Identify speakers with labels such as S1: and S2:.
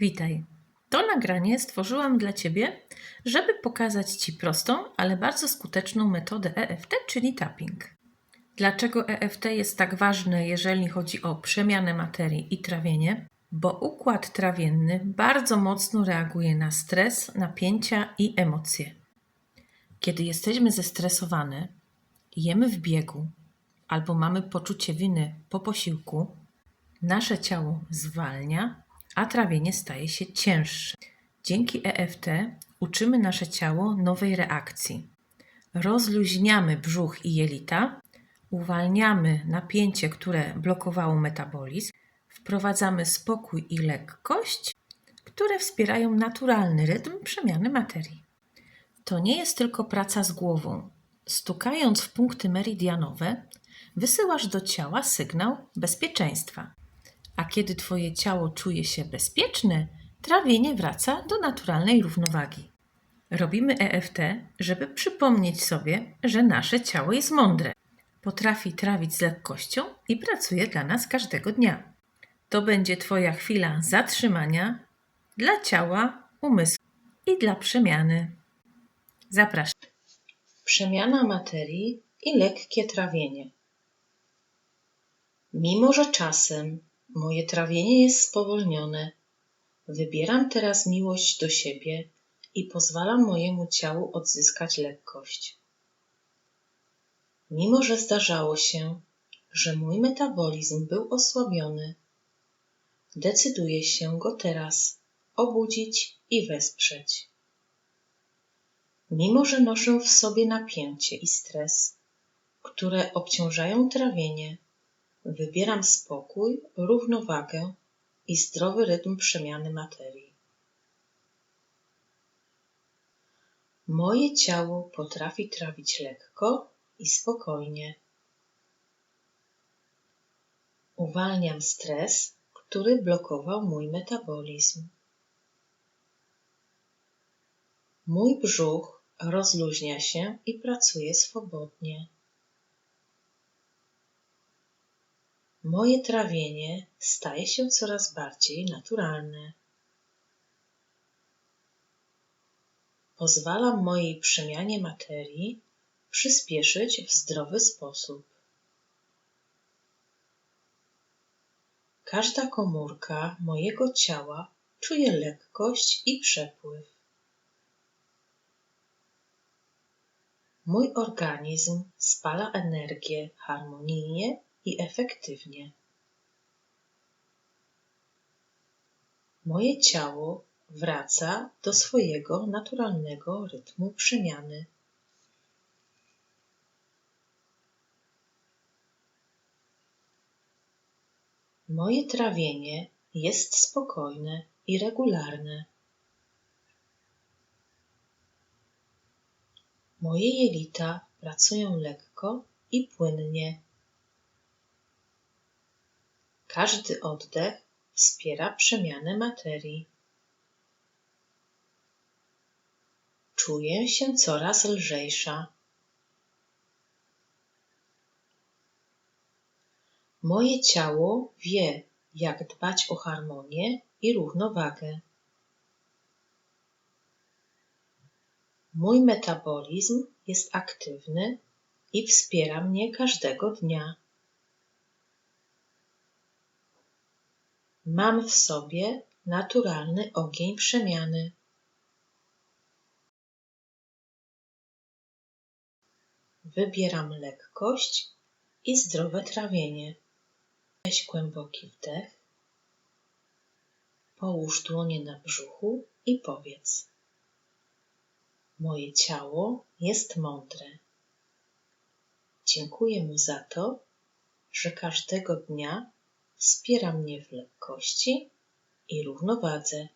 S1: Witaj. To nagranie stworzyłam dla Ciebie, żeby pokazać Ci prostą, ale bardzo skuteczną metodę EFT, czyli tapping. Dlaczego EFT jest tak ważne, jeżeli chodzi o przemianę materii i trawienie? Bo układ trawienny bardzo mocno reaguje na stres, napięcia i emocje. Kiedy jesteśmy zestresowane, jemy w biegu albo mamy poczucie winy po posiłku, nasze ciało zwalnia, a trawienie staje się cięższe. Dzięki EFT uczymy nasze ciało nowej reakcji. Rozluźniamy brzuch i jelita, uwalniamy napięcie, które blokowało metabolizm, wprowadzamy spokój i lekkość, które wspierają naturalny rytm przemiany materii. To nie jest tylko praca z głową. Stukając w punkty meridianowe, wysyłasz do ciała sygnał bezpieczeństwa. A kiedy Twoje ciało czuje się bezpieczne, trawienie wraca do naturalnej równowagi. Robimy EFT, żeby przypomnieć sobie, że nasze ciało jest mądre, potrafi trawić z lekkością i pracuje dla nas każdego dnia. To będzie Twoja chwila zatrzymania dla ciała, umysłu i dla przemiany. Zapraszam. Przemiana materii i lekkie trawienie. Mimo, że czasem moje trawienie jest spowolnione, wybieram teraz miłość do siebie i pozwalam mojemu ciału odzyskać lekkość. Mimo, że zdarzało się, że mój metabolizm był osłabiony, decyduję się go teraz obudzić i wesprzeć. Mimo, że noszę w sobie napięcie i stres, które obciążają trawienie, wybieram spokój, równowagę i zdrowy rytm przemiany materii. Moje ciało potrafi trawić lekko i spokojnie. Uwalniam stres, który blokował mój metabolizm. Mój brzuch rozluźnia się i pracuje swobodnie. Moje trawienie staje się coraz bardziej naturalne. Pozwalam mojej przemianie materii przyspieszyć w zdrowy sposób. Każda komórka mojego ciała czuje lekkość i przepływ. Mój organizm spala energię harmonijnie i efektywnie. Moje ciało wraca do swojego naturalnego rytmu przemiany. Moje trawienie jest spokojne i regularne. Moje jelita pracują lekko i płynnie. Każdy oddech wspiera przemianę materii. Czuję się coraz lżejsza. Moje ciało wie, jak dbać o harmonię i równowagę. Mój metabolizm jest aktywny i wspiera mnie każdego dnia. Mam w sobie naturalny ogień przemiany. Wybieram lekkość i zdrowe trawienie. Weź głęboki wdech. Połóż dłonie na brzuchu i powiedz: Moje ciało jest mądre. Dziękuję mu za to, że każdego dnia wspiera mnie w lekkości i równowadze.